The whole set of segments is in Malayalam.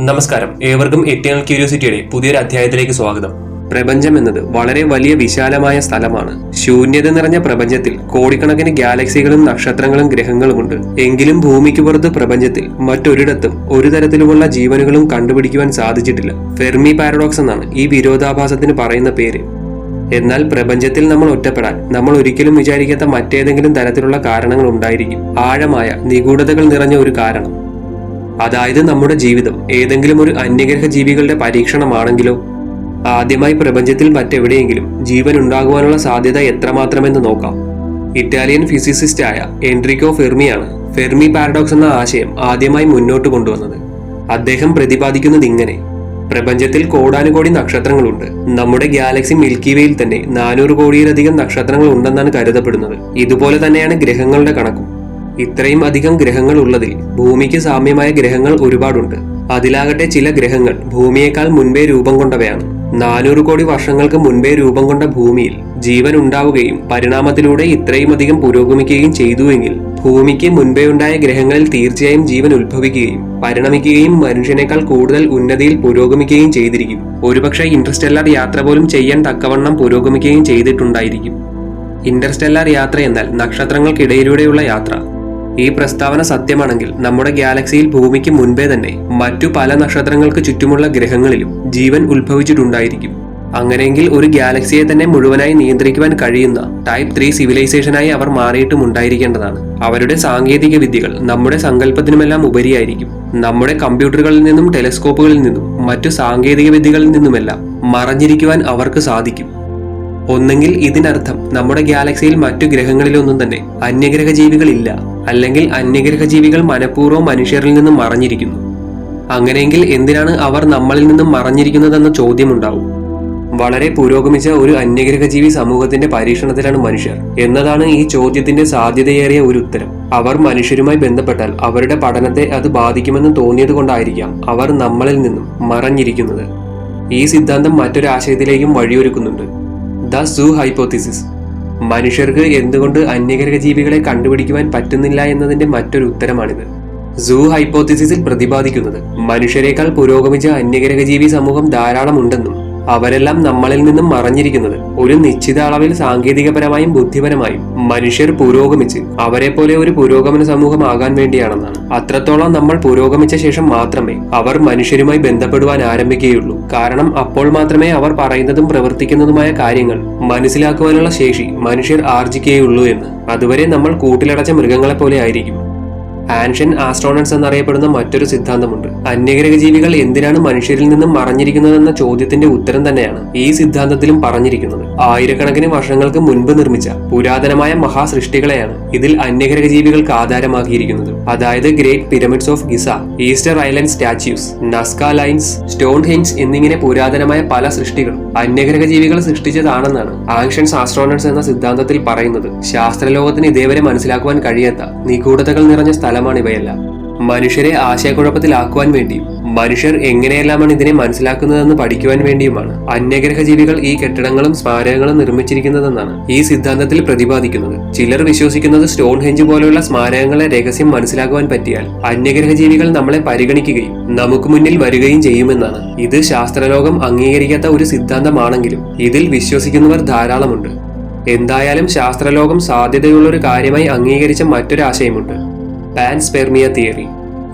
നമസ്കാരം. ഏവർക്കും എറ്റേണൽ ക്യൂരിയോസിറ്റിയുടെ പുതിയൊരു അധ്യായത്തിലേക്ക് സ്വാഗതം. പ്രപഞ്ചം എന്നത് വളരെ വലിയ വിശാലമായ സ്ഥലമാണ്. ശൂന്യത നിറഞ്ഞ പ്രപഞ്ചത്തിൽ കോടിക്കണക്കിന് ഗാലക്സികളും നക്ഷത്രങ്ങളും ഗ്രഹങ്ങളുമുണ്ട് എങ്കിലും ഭൂമിക്ക് പുറത്ത് പ്രപഞ്ചത്തിൽ മറ്റൊരിടത്തും ഒരു തരത്തിലുമുള്ള ജീവനുകളും കണ്ടുപിടിക്കുവാൻ സാധിച്ചിട്ടില്ല. ഫെർമി പാരഡോക്സ് എന്നാണ് ഈ വിരോധാഭാസത്തിന് പറയുന്ന പേര്. എന്നാൽ പ്രപഞ്ചത്തിൽ നമ്മൾ ഒറ്റപ്പെടാൻ നമ്മൾ ഒരിക്കലും വിചാരിക്കാത്ത മറ്റേതെങ്കിലും തരത്തിലുള്ള കാരണങ്ങൾ ഉണ്ടായിരിക്കും. ആഴമായ നിഗൂഢതകൾ നിറഞ്ഞ ഒരു കാരണം. അതായത് നമ്മുടെ ജീവിതം ഏതെങ്കിലും ഒരു അന്യഗ്രഹ ജീവികളുടെ പരീക്ഷണമാണെങ്കിലോ ആദ്യമായി പ്രപഞ്ചത്തിൽ മറ്റെവിടെയെങ്കിലും ജീവൻ ഉണ്ടാകുവാനുള്ള സാധ്യത എത്രമാത്രമെന്ന് നോക്കാം. ഇറ്റാലിയൻ ഫിസിസിസ്റ്റ് ആയ എൻട്രിക്കോ ഫെർമിയാണ് ഫെർമി പാരഡോക്സ് എന്ന ആശയം ആദ്യമായി മുന്നോട്ട് കൊണ്ടുവന്നത്. അദ്ദേഹം പ്രതിപാദിക്കുന്നത് ഇങ്ങനെ പ്രപഞ്ചത്തിൽ കോടാനുകോടി നക്ഷത്രങ്ങളുണ്ട്. നമ്മുടെ ഗാലക്സി മിൽക്കി വേയിൽ തന്നെ നാനൂറ് കോടിയിലധികം നക്ഷത്രങ്ങൾ ഉണ്ടെന്നാണ് കരുതപ്പെടുന്നത്. ഇതുപോലെ തന്നെയാണ് ഗ്രഹങ്ങളുടെ കണക്കും. ഇത്രയും അധികം ഗ്രഹങ്ങൾ ഉള്ളതിൽ ഭൂമിക്ക് സാമ്യമായ ഗ്രഹങ്ങൾ ഒരുപാടുണ്ട്. അതിലാകട്ടെ ചില ഗ്രഹങ്ങൾ ഭൂമിയേക്കാൾ മുൻപേ രൂപം കൊണ്ടവയാണ്. നാനൂറ് കോടി വർഷങ്ങൾക്ക് മുൻപേ രൂപം കൊണ്ട ഭൂമിയിൽ ജീവൻ ഉണ്ടാവുകയും പരിണാമത്തിലൂടെ ഇത്രയും അധികം പുരോഗമിക്കുകയും ചെയ്തുവെങ്കിൽ ഭൂമിക്ക് മുൻപേ ഉണ്ടായ ഗ്രഹങ്ങളിൽ തീർച്ചയായും ജീവൻ ഉത്ഭവിക്കുകയും പരിണമിക്കുകയും മനുഷ്യനേക്കാൾ കൂടുതൽ ഉന്നതിയിൽ പുരോഗമിക്കുകയും ചെയ്തിരിക്കും. ഒരുപക്ഷെ ഇന്റർസ്റ്റെല്ലാർ യാത്ര പോലും ചെയ്യാൻ തക്കവണ്ണം പുരോഗമിക്കുകയും ചെയ്തിട്ടുണ്ടായിരിക്കും. ഇന്റർസ്റ്റെല്ലാർ യാത്ര എന്നാൽ നക്ഷത്രങ്ങൾക്കിടയിലൂടെയുള്ള യാത്ര. ഈ പ്രസ്താവന സത്യമാണെങ്കിൽ നമ്മുടെ ഗാലക്സിയിൽ ഭൂമിക്ക് മുൻപേ തന്നെ മറ്റു പല നക്ഷത്രങ്ങൾക്ക് ചുറ്റുമുള്ള ഗ്രഹങ്ങളിലും ജീവൻ ഉത്ഭവിച്ചിട്ടുണ്ടായിരിക്കും. അങ്ങനെയെങ്കിൽ ഒരു ഗാലക്സിയെ തന്നെ മുഴുവനായി നിയന്ത്രിക്കുവാൻ കഴിയുന്ന ടൈപ്പ് ത്രീ സിവിലൈസേഷനായി അവർ മാറിയിട്ടും ഉണ്ടായിരിക്കേണ്ടതാണ്. അവരുടെ സാങ്കേതിക വിദ്യകൾ നമ്മുടെ സങ്കല്പത്തിനുമെല്ലാം ഉപരിയായിരിക്കും. നമ്മുടെ കമ്പ്യൂട്ടറുകളിൽ നിന്നും ടെലിസ്കോപ്പുകളിൽ നിന്നും മറ്റു സാങ്കേതിക വിദ്യകളിൽ നിന്നുമെല്ലാം മറഞ്ഞിരിക്കുവാൻ അവർക്ക് സാധിക്കും. ഒന്നെങ്കിൽ ഇതിനർത്ഥം നമ്മുടെ ഗാലക്സിയിൽ മറ്റു ഗ്രഹങ്ങളിലൊന്നും തന്നെ അന്യഗ്രഹ ജീവികളില്ല അല്ലെങ്കിൽ അന്യഗ്രഹ ജീവികൾ മനഃപൂർവം മനുഷ്യരിൽ നിന്നും മറഞ്ഞിരിക്കുന്നു. അങ്ങനെയെങ്കിൽ എന്തിനാണ് അവർ നമ്മളിൽ നിന്നും മറഞ്ഞിരിക്കുന്നതെന്ന ചോദ്യമുണ്ടാവും. വളരെ പുരോഗമിച്ച ഒരു അന്യഗ്രഹ ജീവി സമൂഹത്തിന്റെ പരീക്ഷണത്തിലാണ് മനുഷ്യർ എന്നതാണ് ഈ ചോദ്യത്തിന്റെ സാധ്യതയേറിയ ഒരു ഉത്തരം. അവർ മനുഷ്യരുമായി ബന്ധപ്പെട്ടാൽ അവരുടെ പഠനത്തെ അത് ബാധിക്കുമെന്ന് തോന്നിയത് കൊണ്ടായിരിക്കാം അവർ നമ്മളിൽ നിന്നും മറഞ്ഞിരിക്കുന്നത്. ഈ സിദ്ധാന്തം മറ്റൊരാശയത്തിലേക്കും വഴിയൊരുക്കുന്നുണ്ട്. The zoo hypothesis. മനുഷ്യർക്ക് എന്തുകൊണ്ട് അന്യഗ്രഹ ജീവികളെ കണ്ടുപിടിക്കുവാൻ പറ്റുന്നില്ല എന്നതിന്റെ മറ്റൊരു ഉത്തരമാണിത്. സൂ ഹൈപ്പോത്തിസിസിൽ പ്രതിപാദിക്കുന്നത് മനുഷ്യരെക്കാൾ പുരോഗമിച്ച അന്യഗ്രഹ ജീവി സമൂഹം ധാരാളം ഉണ്ടെന്നും അവരെല്ലാം നമ്മളിൽ നിന്നും മറഞ്ഞിരിക്കുന്നത് ഒരു നിശ്ചിത അളവിൽ സാങ്കേതികപരമായും ബുദ്ധിപരമായും മനുഷ്യർ പുരോഗമിച്ച് അവരെ പോലെ ഒരു പുരോഗമന സമൂഹമാകാൻ വേണ്ടിയാണെന്നാണ്. അത്രത്തോളം നമ്മൾ പുരോഗമിച്ച ശേഷം മാത്രമേ അവർ മനുഷ്യരുമായി ബന്ധപ്പെടുവാൻ ആരംഭിക്കുകയുള്ളൂ. കാരണം അപ്പോൾ മാത്രമേ അവർ പറയുന്നതും പ്രവർത്തിക്കുന്നതുമായ കാര്യങ്ങൾ മനസ്സിലാക്കുവാനുള്ള ശേഷി മനുഷ്യർ ആർജിക്കുകയുള്ളൂ എന്ന്. അതുവരെ നമ്മൾ കൂട്ടിലടച്ച മൃഗങ്ങളെ പോലെ ആയിരിക്കും. ആൻഷ്യൻ ആസ്ട്രോണറ്റ്സ് എന്നറിയപ്പെടുന്ന മറ്റൊരു സിദ്ധാന്തമുണ്ട്. അന്യഗ്രഹ ജീവികൾ എന്തിനാണ് മനുഷ്യരിൽ നിന്നും മറഞ്ഞിരിക്കുന്നതെന്ന ചോദ്യത്തിന്റെ ഉത്തരം തന്നെയാണ് ഈ സിദ്ധാന്തത്തിലും പറഞ്ഞിരിക്കുന്നത്. ആയിരക്കണക്കിന് വർഷങ്ങൾക്ക് മുൻപ് നിർമ്മിച്ച പുരാതനമായ മഹാസൃഷ്ടികളെയാണ് ഇതിൽ അന്യഗ്രഹ ജീവികൾക്ക് ആധാരമാക്കിയിരിക്കുന്നത്. അതായത് Great Pyramids of Giza Easter Island statues Nazca lines Stonehenge എന്നിങ്ങനെ പുരാതനമായ പല സൃഷ്ടികളും അന്യഗ്രഹ ജീവികൾ സൃഷ്ടിച്ചതാണെന്നാണ് ആൻഷ്യൻസ് ആസ്ട്രോണറ്റ്സ് എന്ന സിദ്ധാന്തത്തിൽ പറയുന്നത്. ശാസ്ത്രലോകത്തിന് ഇതേവരെ മനസ്സിലാക്കുവാൻ കഴിയാത്ത നിഗൂഢതകൾ നിറഞ്ഞ സ്ഥലമാണ് ഇവയെല്ലാം. മനുഷ്യരെ ആശയക്കുഴപ്പത്തിലാക്കുവാൻ വേണ്ടിയും മനുഷ്യർ എങ്ങനെയെല്ലാമാണ് ഇതിനെ മനസ്സിലാക്കുന്നതെന്ന് പഠിക്കുവാൻ വേണ്ടിയുമാണ് അന്യഗ്രഹ ജീവികൾ ഈ കെട്ടിടങ്ങളും സ്മാരകങ്ങളും നിർമ്മിച്ചിരിക്കുന്നതെന്നാണ് ഈ സിദ്ധാന്തത്തിൽ പ്രതിപാദിക്കുന്നത്. ചിലർ വിശ്വസിക്കുന്നത് സ്റ്റോൺ ഹെഞ്ച് പോലെയുള്ള സ്മാരകങ്ങളെ രഹസ്യം മനസ്സിലാക്കുവാൻ പറ്റിയാൽ അന്യഗ്രഹ ജീവികൾ നമ്മളെ പരിഗണിക്കുകയും നമുക്ക് മുന്നിൽ വരികയും ചെയ്യുമെന്നാണ്. ഇത് ശാസ്ത്രലോകം അംഗീകരിക്കാത്ത ഒരു സിദ്ധാന്തമാണെങ്കിലും ഇതിൽ വിശ്വസിക്കുന്നവർ ധാരാളമുണ്ട്. എന്തായാലും ശാസ്ത്രലോകം സാധ്യതയുള്ള ഒരു കാര്യമായി അംഗീകരിച്ച മറ്റൊരു ആശയമുണ്ട് പാൻസ്പെർമിയ തിയറി.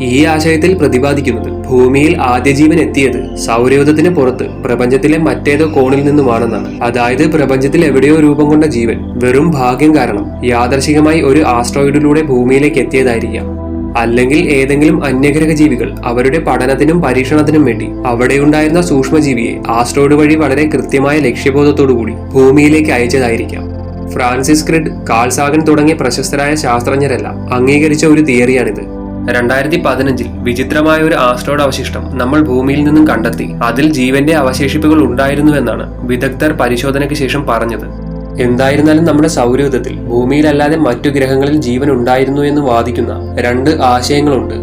ഈ ആശയത്തിൽ പ്രതിപാദിക്കുന്നത് ഭൂമിയിൽ ആദ്യ ജീവൻ എത്തിയത് സൗരയൂഥത്തിന് പുറത്ത് പ്രപഞ്ചത്തിലെ മറ്റേതോ കോണിൽ നിന്നുമാണെന്നാണ്. അതായത് പ്രപഞ്ചത്തിൽ എവിടെയോ രൂപം കൊണ്ട ജീവൻ വെറും ഭാഗ്യം കാരണം യാദർശികമായി ഒരു ആസ്ട്രോയിഡിലൂടെ ഭൂമിയിലേക്ക് എത്തിയതായിരിക്കാം. അല്ലെങ്കിൽ ഏതെങ്കിലും അന്യഗ്രഹ ജീവികൾ അവരുടെ പഠനത്തിനും പരീക്ഷണത്തിനും വേണ്ടി അവിടെയുണ്ടായിരുന്ന സൂക്ഷ്മജീവിയെ ആസ്ട്രോയിഡ് വഴി വളരെ കൃത്യമായ ലക്ഷ്യബോധത്തോടുകൂടി ഭൂമിയിലേക്ക് അയച്ചതായിരിക്കാം. ഫ്രാൻസിസ് ക്രിഡ് കാൾസാഗൻ തുടങ്ങിയ പ്രശസ്തരായ ശാസ്ത്രജ്ഞരല്ല അംഗീകരിച്ച ഒരു തിയറിയാണിത്. രണ്ടായിരത്തി പതിനഞ്ചിൽ വിചിത്രമായ ഒരു ആസ്ട്രോയിഡ് അവശിഷ്ടം നമ്മൾ ഭൂമിയിൽ നിന്നും കണ്ടെത്തി അതിൽ ജീവന്റെ അവശേഷിപ്പുകൾ ഉണ്ടായിരുന്നുവെന്നാണ് വിദഗ്ധർ പരിശോധനയ്ക്ക് ശേഷം പറഞ്ഞത്. എന്തായിരുന്നാലും നമ്മുടെ സൗരയുധത്തിൽ ഭൂമിയിലല്ലാതെ മറ്റു ഗ്രഹങ്ങളിൽ ജീവൻ ഉണ്ടായിരുന്നു എന്ന് വാദിക്കുന്ന രണ്ട് ആശയങ്ങളുണ്ട്.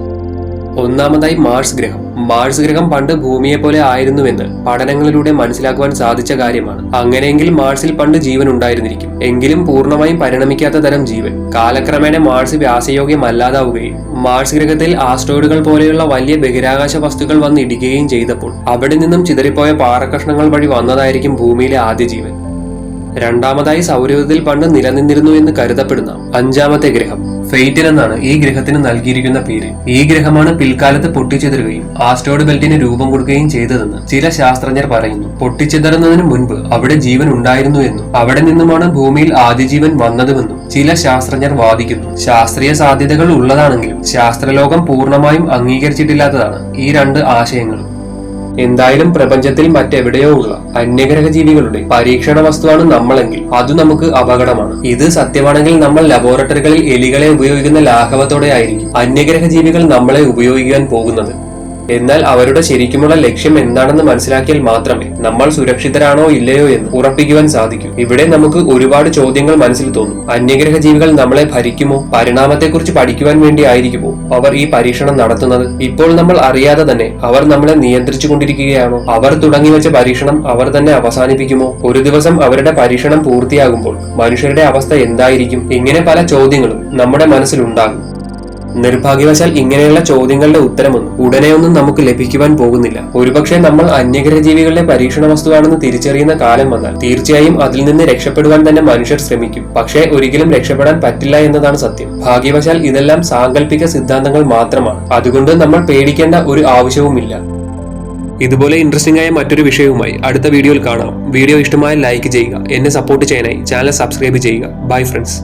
ഒന്നാമതായി മാർസ് ഗ്രഹം. മാർസ് ഗ്രഹം പണ്ട് ഭൂമിയെ പോലെ ആയിരുന്നുവെന്ന് പഠനങ്ങളിലൂടെ മനസ്സിലാക്കുവാൻ സാധിച്ച കാര്യമാണ്. അങ്ങനെയെങ്കിൽ മാർസിൽ പണ്ട് ജീവൻ ഉണ്ടായിരുന്നിരിക്കും. എങ്കിലും പൂർണമായും പരിണമിക്കാത്ത തരം ജീവൻ. കാലക്രമേണ മാർസ് വ്യാസയോഗ്യമല്ലാതാവുകയും മാർസ് ഗ്രഹത്തിൽ ആസ്ട്രോയിഡുകൾ പോലെയുള്ള വലിയ ബഹിരാകാശ വസ്തുക്കൾ വന്ന് ഇടിക്കുകയും ചെയ്തപ്പോൾ അവിടെ നിന്നും ചിതറിപ്പോയ പാറക്കഷ്ണങ്ങൾ വഴി വന്നതായിരിക്കും ഭൂമിയിലെ ആദ്യ ജീവൻ. രണ്ടാമതായി സൗരയൂഥത്തിൽ പണ്ട് നിലനിന്നിരുന്നു എന്ന് കരുതപ്പെടുന്ന അഞ്ചാമത്തെ ഗ്രഹം. ഫെയ്റ്റൻ എന്നാണ് ഈ ഗ്രഹത്തിന് നൽകിയിരിക്കുന്ന പേര്. ഈ ഗ്രഹമാണ് പിൽക്കാലത്ത് പൊട്ടിച്ചെതറുകയും ആസ്ട്രോയിഡ് ബെൽറ്റിന് രൂപം കൊടുക്കുകയും ചെയ്തതെന്ന് ചില ശാസ്ത്രജ്ഞർ പറയുന്നു. പൊട്ടിച്ചെതറുന്നതിന് മുൻപ് അവിടെ ജീവൻ ഉണ്ടായിരുന്നു എന്നും അവിടെ നിന്നുമാണ് ഭൂമിയിൽ ആദ്യ ജീവൻ വന്നതുമെന്നും ചില ശാസ്ത്രജ്ഞർ വാദിക്കുന്നു. ശാസ്ത്രീയ സാധ്യതകൾ ഉള്ളതാണെങ്കിലും ശാസ്ത്രലോകം പൂർണമായും അംഗീകരിച്ചിട്ടില്ലാത്തതാണ് ഈ രണ്ട് ആശയങ്ങളും. എന്തായാലും പ്രപഞ്ചത്തിൽ മറ്റെവിടെയോ ഉള്ള അന്യഗ്രഹ ജീവികളുടെ പരീക്ഷണ വസ്തുവാണ് നമ്മളെങ്കിൽ. അത് നമുക്ക് അപകടമാണ്. ഇത് സത്യമാണെങ്കിൽ നമ്മൾ ലബോറട്ടറികളിൽ എലികളെ ഉപയോഗിക്കുന്ന ലാഘവത്തോടെ ആയിരിക്കും അന്യഗ്രഹ ജീവികൾ നമ്മളെ ഉപയോഗിക്കാൻ പോകുന്നത്. എന്നാൽ അവരുടെ ശരിക്കുമുള്ള ലക്ഷ്യം എന്താണെന്ന് മനസ്സിലാക്കിയാൽ മാത്രമേ നമ്മൾ സുരക്ഷിതരാണോ ഇല്ലയോ എന്ന് ഉറപ്പിക്കുവാൻ സാധിക്കൂ. ഇവിടെ നമുക്ക് ഒരുപാട് ചോദ്യങ്ങൾ മനസ്സിൽ തോന്നും. അന്യഗ്രഹ ജീവികൾ നമ്മളെ ഭരിക്കുമോ? പരിണാമത്തെക്കുറിച്ച് പഠിക്കുവാൻ വേണ്ടി ആയിരിക്കുമോ അവർ ഈ പരീക്ഷണം നടത്തുന്നത്? ഇപ്പോൾ നമ്മൾ അറിയാതെ തന്നെ അവർ നമ്മളെ നിയന്ത്രിച്ചു കൊണ്ടിരിക്കുകയാണോ? അവർ തുടങ്ങിവെച്ച പരീക്ഷണം അവർ തന്നെ അവസാനിപ്പിക്കുമോ? ഒരു ദിവസം അവരുടെ പരീക്ഷണം പൂർത്തിയാകുമ്പോൾ മനുഷ്യരുടെ അവസ്ഥ എന്തായിരിക്കും? ഇങ്ങനെ പല ചോദ്യങ്ങളും നമ്മുടെ മനസ്സിലുണ്ടാകും. നിർഭാഗ്യവശാൽ ഇങ്ങനെയുള്ള ചോദ്യങ്ങളുടെ ഉത്തരമൊന്നും ഉടനെയൊന്നും നമുക്ക് ലഭിക്കുവാൻ പോകുന്നില്ല. ഒരുപക്ഷെ നമ്മൾ അന്യഗ്രഹ ജീവികളുടെ പരീക്ഷണ വസ്തുവാണെന്ന് തിരിച്ചറിയുന്ന കാലം വന്നാൽ തീർച്ചയായും അതിൽ നിന്ന് രക്ഷപ്പെടുവാൻ തന്നെ മനുഷ്യർ ശ്രമിക്കും. പക്ഷേ ഒരിക്കലും രക്ഷപ്പെടാൻ പറ്റില്ല എന്നതാണ് സത്യം. ഭാഗ്യവശാൽ ഇതെല്ലാം സാങ്കല്പിക സിദ്ധാന്തങ്ങൾ മാത്രമാണ്. അതുകൊണ്ട് നമ്മൾ പേടിക്കേണ്ട ഒരു ആവശ്യവുമില്ല. ഇതുപോലെ ഇൻട്രസ്റ്റിംഗ് ആയ മറ്റൊരു വിഷയവുമായി അടുത്ത വീഡിയോയിൽ കാണാം. വീഡിയോ ഇഷ്ടമായ ലൈക്ക് ചെയ്യുക. എന്നെ സപ്പോർട്ട് ചെയ്യാനായി. ചാനൽ സബ്സ്ക്രൈബ് ചെയ്യുക. Bye friends